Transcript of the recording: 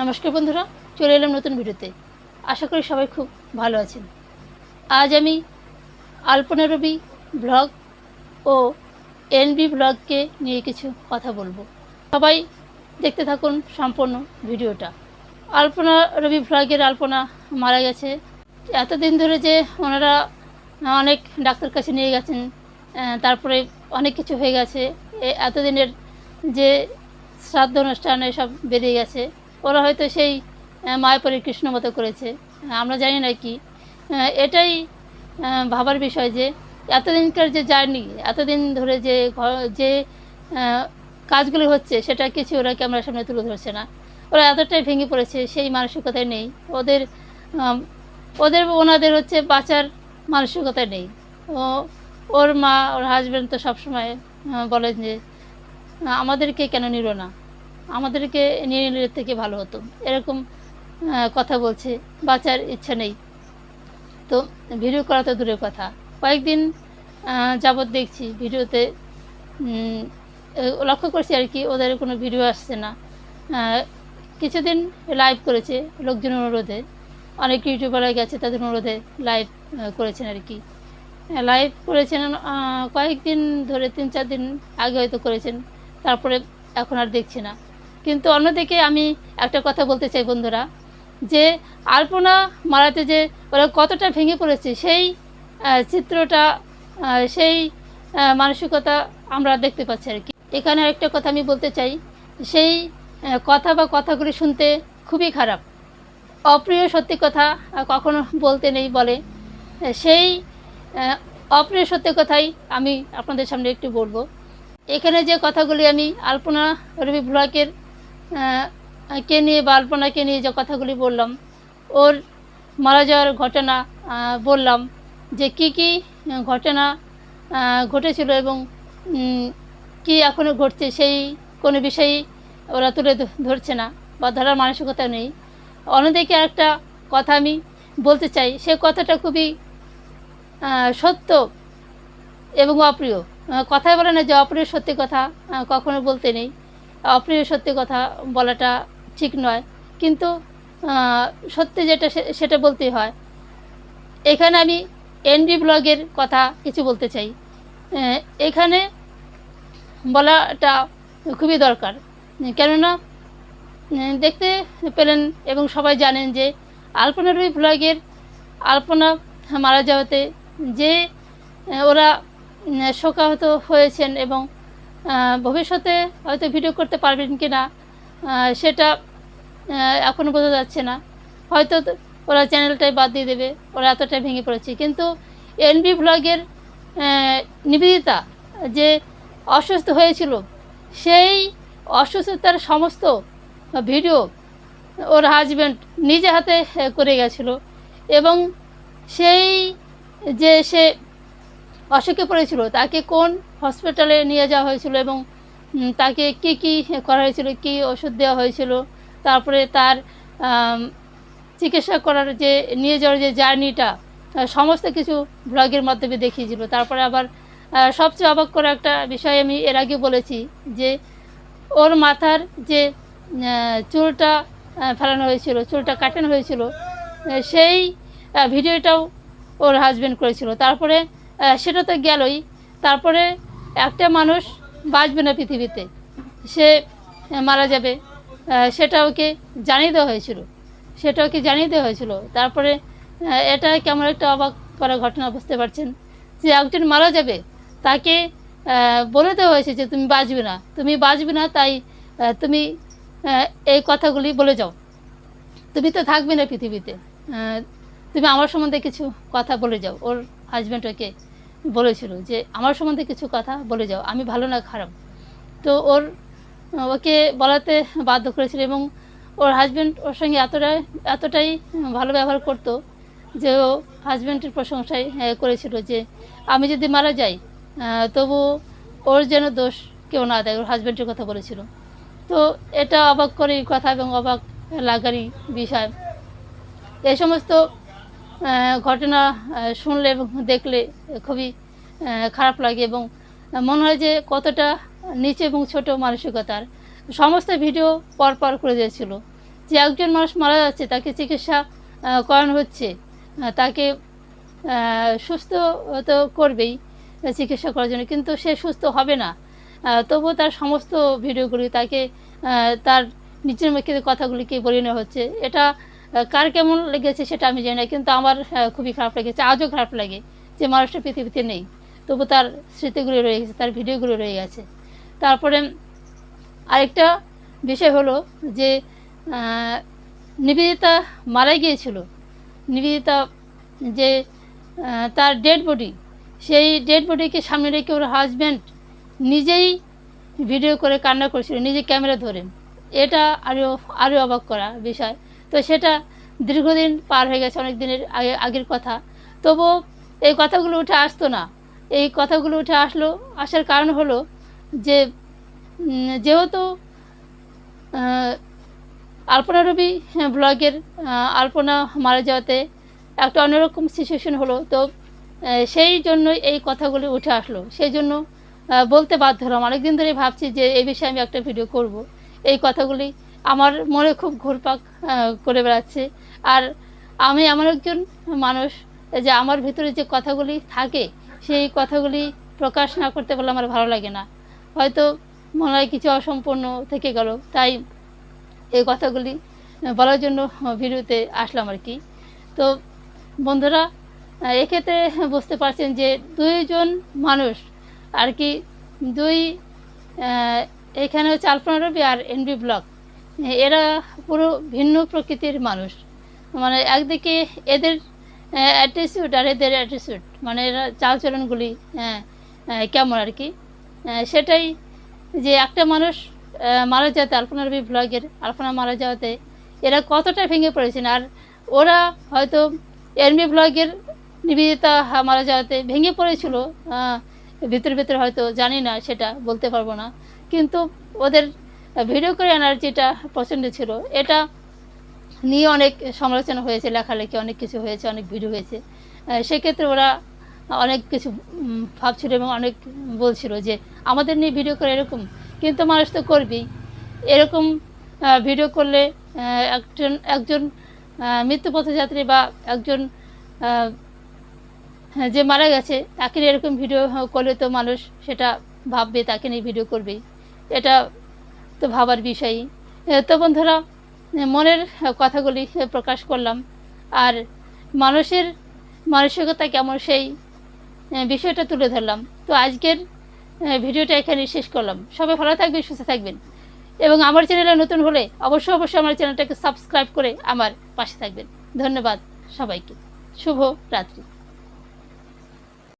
নমস্কার বন্ধুরা, চলে এলাম নতুন ভিডিওতে। আশা করি সবাই খুব ভালো আছেন। আজ আমি আলপনা রবি ব্লগ ও এনবি ব্লগকে নিয়ে কিছু কথা বলব। সবাই দেখতে থাকুন সম্পূর্ণ ভিডিওটা। আলপনা রবি ব্লগের আলপনা মারা গেছে। এতদিন ধরে যে ওনারা অনেক ডাক্তার কাছে নিয়ে গেছেন তারপরে অনেক কিছু হয়ে গেছে। এতদিনের যে শ্রাদ্ধ অনুষ্ঠান, এসব বেরিয়ে গেছে। ওরা হয়তো সেই আহ, মায়াপুরী কৃষ্ণ মতো করেছে। আমরা জানি না কি। এটাই ভাবার বিষয় যে এতদিনকার যে জার্নি এতদিন ধরে যে যে কাজগুলো হচ্ছে সেটা কিছু ওরা ক্যামেরার সামনে তুলে ধরছে না। ওরা এতটাই ভেঙে পড়েছে সেই মানসিকতায় নেই। ওদের ওদের ওনাদের হচ্ছে বাঁচার মানসিকতা নেই। ও ওর মা ওর হাজব্যান্ড তো সবসময় বলেন যে আমাদেরকে কেন নিল না? আমাদেরকে নিয়ে নিলে থেকে ভালো হতো। এরকম কথা বলছে। বাঁচার ইচ্ছা নেই। তো ভিডিও করা তো দূরের কথা। কয়েকদিন যাবৎ দেখছি ভিডিওতে লক্ষ্য করছি আর কি ওদের কোনো ভিডিও আসছে না। কিছুদিন লাইভ করেছে লোকজন অনুরোধে। অনেক ইউটিউবাররা গেছে তাদের অনুরোধে লাইভ করেছেন আর কি। লাইভ করেছেন আহ, কয়েকদিন ধরে তিন চার দিন আগে হয়তো করেছেন। তারপরে এখন আর দেখছি না। কিন্তু অন্যদিকে আমি একটা কথা বলতে চাই বন্ধুরা, যে আলপনা মারাতে যে ওরা কতটা ভেঙে পড়েছে, সেই চিত্রটা সেই মানসিকতা আমরা দেখতে পাচ্ছি আর কি। এখানে একটা কথা আমি বলতে চাই, সেই কথা বা কথাগুলি শুনতে খুবই খারাপ। অপ্রিয় সত্যি কথা কখনো বলতে নেই, বলে। সেই অপ্রিয় সত্যি কথাই আমি আপনাদের সামনে একটু বলব। এখানে যে কথাগুলি আমি আলপনা রবি ব্লকের কে নিয়ে বা আলপনাকে নিয়ে যে কথাগুলি বললাম, ওর মারা যাওয়ার ঘটনা বললাম যে কি কি ঘটনা ঘটেছিল এবং কি এখনও ঘটছে সেই কোনো বিষয়েই ওরা তুলে ধরছে না বা ধরার মানসিকতা নেই। অন্যদিকে একটা কথা আমি বলতে চাই, সে কথাটা খুবই সত্য এবং অপ্রিয়। কথাই বলে না যে অপ্রিয় সত্যি কথা কখনো বলতে নেই। অপ্রিয় সত্যি কথা বলাটা ঠিক নয়। কিন্তু সত্যি যেটা সেটা বলতেই হয়। এখানে আমি এনবি ব্লগের কথা কিছু বলতে চাই। এখানে বলাটা খুবই দরকার। কেননা দেখতে পেলেন এবং সবাই জানেন যে আলপনা রুই ব্লগের আলপনা মারা যাওয়াতে যে ওরা শোকাহত হয়েছেন এবং ভবিষ্যতে হয়তো ভিডিও করতে পারবেন কি না সেটা এখনও বোঝা যাচ্ছে না। হয়তো ওরা চ্যানেলটাই বাদ দিয়ে দেবে, ওরা এতটাই ভেঙে পড়েছে। কিন্তু এনবি ব্লগের নিবেদিতা যে অসুস্থ হয়েছিল, সেই অসুস্থতার সমস্ত ভিডিও ওর হাজব্যান্ড নিজে হাতে করে গেছিল। এবং সেই যে সে অসুখে পড়েছিল, তাকে কোন হসপিটালে নিয়ে যাওয়া হয়েছিল এবং তাকে কি কি করা হয়েছিল, কি ওষুধ দেওয়া হয়েছিল, তারপরে তার চিকিৎসা করার যে, নিয়ে যাওয়ার যে জার্নিটা সমস্ত কিছু ব্লগের মাধ্যমে দেখিয়েছিল তারপরে আবার সবচেয়ে অবাক করা একটা বিষয় আমি এর আগে বলেছি যে, ওর মাথার যে চুলটা ফেলানো হয়েছিল, চুলটা কাটানো হয়েছিল সেই ভিডিওটাও ওর হাজব্যান্ড করেছিল। তারপরে সেটা তো গেলই। তারপরে একটা মানুষ বাঁচবে না পৃথিবীতে, সে মারা যাবে। সেটা ওকে জানিয়ে দেওয়া হয়েছিল। সেটা ওকে জানিয়ে দেওয়া হয়েছিল। তারপরে এটা কেমন একটা অবাক করা ঘটনা বুঝতে পারছেন? যে একজন মারা যাবে, তাকে বলে দেওয়া হয়েছে যে তুমি বাঁচবে না। তুমি বাঁচবে না, তাই তুমি এই কথাগুলি বলে যাও। তুমি তো থাকবে না পৃথিবীতে। তুমি আমার সম্বন্ধে কিছু কথা বলে যাও। ওর হাজব্যান্ড ওকে বলেছিল যে আমার সম্বন্ধে কিছু কথা বলে যাও আমি ভালো না খারাপ। তো ওর ওকে বলাতে বাধ্য করেছিল এবং ওর হাজব্যান্ড ওর সঙ্গে এতটাই এতটাই ভালো ব্যবহার করতো যে ও হাজব্যান্ডের প্রশংসায় আহ, করেছিল যে আমি যদি মারা যাই তবু ওর যেন দোষ কেউ না দেয় ওর হাজব্যান্ডের কথা বলেছিল। তো এটা অবাক করি কথা এবং অবাক লাগারই বিষয়। এই সমস্ত ঘটনা শুনলে এবং দেখলে খুবই খারাপ লাগে এবং মনে হয় যে কতটা নিচে এবং ছোট মানসিকতার। সমস্ত ভিডিও পর পর করে দিয়েছিল। যে একজন মানুষ মারা যাচ্ছে, তাকে চিকিৎসা করানো হচ্ছে তাকে সুস্থ তো করবেই চিকিৎসা করার জন্য, কিন্তু সে সুস্থ হবে না। তবুও তার সমস্ত ভিডিওগুলি তাকে তার নিজের মুখে কথাগুলিকে বলে নেওয়া হচ্ছে। এটা কার কেমন লেগেছে সেটা আমি জানি না, কিন্তু আমার খুবই খারাপ লেগেছে, আজও খারাপ লাগে যে মানুষটা পৃথিবীতে নেই, তবু তার স্মৃতিগুলি রয়ে গেছে, তার ভিডিওগুলো রয়ে গেছে। তারপরে আরেকটা বিষয় হলো যে নিবেদিতা মারা গিয়েছিল। নিবেদিতা যে তার ডেড বডি সেই ডেড বডিকে সামনে রেখে ওর হাজব্যান্ড নিজেই ভিডিও করে কান্না করছিল, নিজে ক্যামেরা ধরে। এটা আরও আরও অবাক করা বিষয়। তো সেটা দীর্ঘদিন পার হয়ে গেছে, অনেক দিনের আগে, আগের কথা। তবুও এই কথাগুলো উঠে আসতো না। এই কথাগুলো উঠে আসলো, আসার কারণ হলো যে যেহেতু আলপনা রবি ব্লগের আলপনা মারা যাওয়াতে একটা অন্যরকম সিচুয়েশন হলো। তো সেই জন্যই এই কথাগুলি উঠে আসলো। সেই জন্য বলতে বাধ্য হলাম। অনেকদিন ধরে ভাবছি যে, এই বিষয়ে আমি একটা ভিডিও করব। এই কথাগুলি আমার মনে খুব ঘুরপাক করে বেড়াচ্ছে। আর আমি এমন একজন মানুষ যে আমার ভিতরে যে কথাগুলি থাকে, সেই কথাগুলি প্রকাশ না করতে পারলে আমার ভালো লাগে না। হয়তো মনে হয় কিছু অসম্পূর্ণ থেকে গেল, তাই এই কথাগুলি বলার জন্য ভিডিওতে আসলাম আর কি। তো বন্ধুরা, এক্ষেত্রে বুঝতে পারছেন যে দুইজন মানুষ আর কি, দুই এখানে হচ্ছে রবি আর এনবি ব্লক। এরা পুরো ভিন্ন প্রকৃতির মানুষ। মানে একদিকে এদের অ্যাটিটিউড আর এদের অ্যাটিটিউড মানে এরা চালচলনগুলি আহ, আহ, কেমন আর কি। সেটাই যে একটা মানুষ মারা যাওয়াতে আলপনা রবি ব্লগের আলপনা মারা যাওয়াতে এরা কতটা ভেঙে পড়েছেন। আর ওরা হয়তো এনবি ব্লগের নিবেদিতা মারা যাওয়াতে ভেঙে পড়েছিল ভিতরে ভিতরে হয়তো জানি না সেটা বলতে পারব না। কিন্তু ওদের ভিডিও করে এনার্জিটা পছন্দ ছিল এটা নিয়ে অনেক সমালোচনা হয়েছে লেখালেখি অনেক কিছু হয়েছে অনেক ভিডিও হয়েছে। সেক্ষেত্রে ওরা অনেক কিছু ভাবছিল এবং অনেক বলছিল যে আমাদের নিয়ে ভিডিও করে এরকম কিন্তু মানুষ তো করবেই। এরকম ভিডিও করলে একজন একজন মৃত্যুপথযাত্রী বা একজন হ্যাঁ, যে মারা গেছে তাকে এরকম ভিডিও করলে তো মানুষ সেটা ভাববে তাকে নিয়ে ভিডিও করবে এটা তো ভাবার বিষয়ই। এ, তো বন্ধুরা মনের কথাগুলি প্রকাশ করলাম। আর মানুষের মানসিকতা কেমন সেই বিষয়টা তুলে ধরলাম। তো আজকের ভিডিওটা এখানে শেষ করলাম। সবাই ভালো থাকবেন সুস্থ থাকবেন। এবং আমার চ্যানেলে নতুন হলে অবশ্যই অবশ্যই আমার চ্যানেলটাকে সাবস্ক্রাইব করে আমার পাশে থাকবেন। ধন্যবাদ সবাইকে। শুভ রাত্রি।